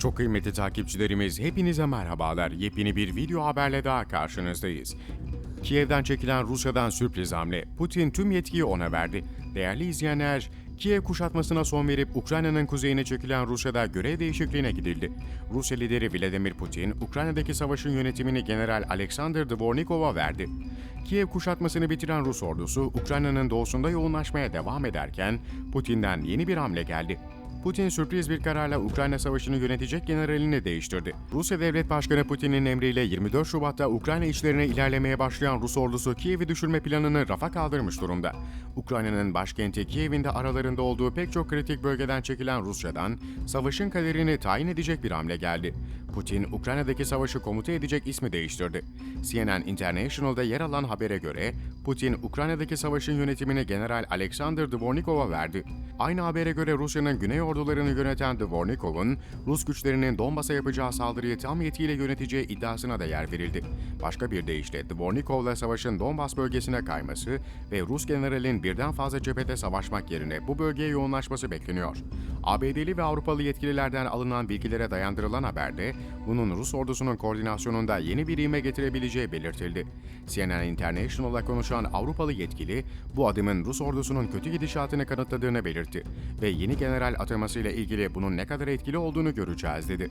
Çok kıymetli takipçilerimiz hepinize merhabalar. Yepyeni bir video haberle daha karşınızdayız. Kiev'den çekilen Rusya'dan sürpriz hamle. Putin tüm yetkiyi ona verdi. Değerli izleyenler, Kiev kuşatmasına son verip Ukrayna'nın kuzeyine çekilen Rusya'da görev değişikliğine gidildi. Rusya lideri Vladimir Putin, Ukrayna'daki savaşın yönetimini General Alexander Dvornikov'a verdi. Kiev kuşatmasını bitiren Rus ordusu, Ukrayna'nın doğusunda yoğunlaşmaya devam ederken Putin'den yeni bir hamle geldi. Putin sürpriz bir kararla Ukrayna Savaşı'nı yönetecek generalini değiştirdi. Rusya Devlet Başkanı Putin'in emriyle 24 Şubat'ta Ukrayna içlerine ilerlemeye başlayan Rus ordusu Kiev'i düşürme planını rafa kaldırmış durumda. Ukrayna'nın başkenti Kiev'in de aralarında olduğu pek çok kritik bölgeden çekilen Rusya'dan savaşın kaderini tayin edecek bir hamle geldi. Putin, Ukrayna'daki savaşı komuta edecek ismi değiştirdi. CNN International'da yer alan habere göre Putin, Ukrayna'daki savaşın yönetimini General Alexander Dvornikov'a verdi. Aynı habere göre Rusya'nın güney ordularını yöneten Dvornikov'un Rus güçlerinin Donbas'a yapacağı saldırıyı tam yetkiyle yöneteceği iddiasına da yer verildi. Başka bir deyişle Dvornikov'la savaşın Donbas bölgesine kayması ve Rus generalin birden fazla cephede savaşmak yerine bu bölgeye yoğunlaşması bekleniyor. ABD'li ve Avrupalı yetkililerden alınan bilgilere dayandırılan haberde bunun Rus ordusunun koordinasyonunda yeni bir ivme getirebileceği belirtildi. CNN International'la konuşan Avrupalı yetkili bu adımın Rus ordusunun kötü gidişatını kanıtladığını belirtti ve yeni general atamasıyla ilgili bunun ne kadar etkili olduğunu göreceğiz dedi.